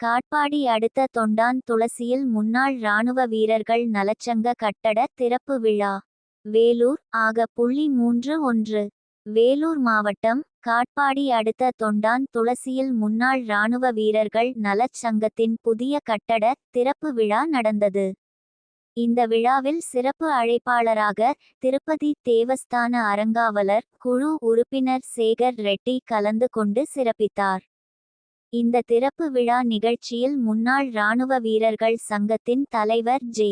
காட்பாடி அடுத்த தொண்டான் துளசியில் முன்னாள் இராணுவ வீரர்கள் நலச்சங்க கட்டட திறப்பு விழா. வேலூர் ஆக புள்ளி மூன்று ஒன்று. வேலூர் மாவட்டம் காட்பாடி அடுத்த தொண்டான் துளசியில் முன்னாள் இராணுவ வீரர்கள் நலச் சங்கத்தின் புதிய கட்டட திறப்பு விழா நடந்தது. இந்த விழாவில் சிறப்பு அழைப்பாளராக திருப்பதி தேவஸ்தான அறங்காவலர் குழு உறுப்பினர் சேகர் ரெட்டி கலந்து கொண்டு சிறப்பித்தார். இந்த திறப்பு விழா நிகழ்ச்சியில் முன்னாள் இராணுவ வீரர்கள் சங்கத்தின் தலைவர் ஜே.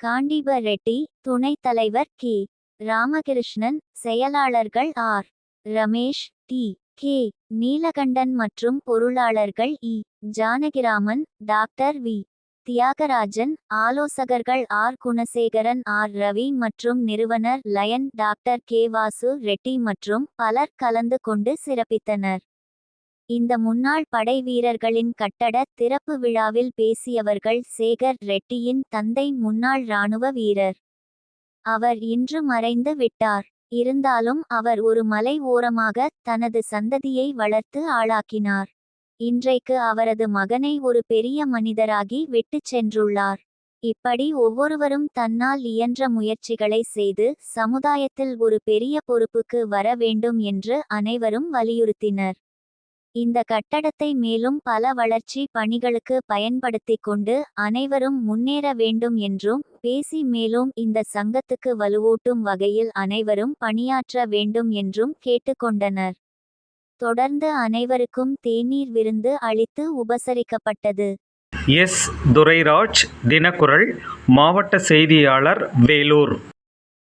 காண்டிப ரெட்டி துணைத் தலைவர் கே. ராமகிருஷ்ணன் செயலாளர்கள் R. Ramesh T. K. Neelakandan மற்றும் பொருளாளர்கள் E. Janakiraman doctor V. Thiyagarajan ஆலோசகர்கள் ஆர். குணசேகரன் ஆர். ரவி மற்றும் நிறுவனர் lion doctor K. Vasu Reddy மற்றும் பலர் கலந்து கொண்டு சிறப்பித்தனர். இந்த முன்னாள் படை வீரர்களின் கட்டட திறப்பு விழாவில் பேசியவர்கள் சேகர் ரெட்டியின் தந்தை முன்னாள் இராணுவ வீரர். அவர் இன்று மறைந்து விட்டார். இருந்தாலும் அவர் ஒரு மலை ஓரமாக தனது சந்ததியை வளர்த்து ஆளாக்கினார். இன்றைக்கு அவரது மகனை ஒரு பெரிய மனிதராகி விட்டுச் சென்றுள்ளார். இப்படி ஒவ்வொருவரும் தன்னால் இயன்ற முயற்சிகளை செய்து சமுதாயத்தில் ஒரு பெரிய பொறுப்புக்கு வர வேண்டும் என்று அனைவரும் வலியுறுத்தினர். இந்த கட்டடத்தை மேலும் பல வளர்ச்சி பணிகளுக்கு பயன்படுத்திக் கொண்டு அனைவரும் முன்னேற வேண்டும் என்றும் பேசி மேலும் இந்த சங்கத்துக்கு வலுவூட்டும் வகையில் அனைவரும் பணியாற்ற வேண்டும் என்றும் கேட்டுக்கொண்டனர். தொடர்ந்து அனைவருக்கும் தேநீர் விருந்து அளித்து உபசரிக்கப்பட்டது. எஸ். துரைராஜ் தினக்குரல் மாவட்ட செய்தியாளர் வேலூர்.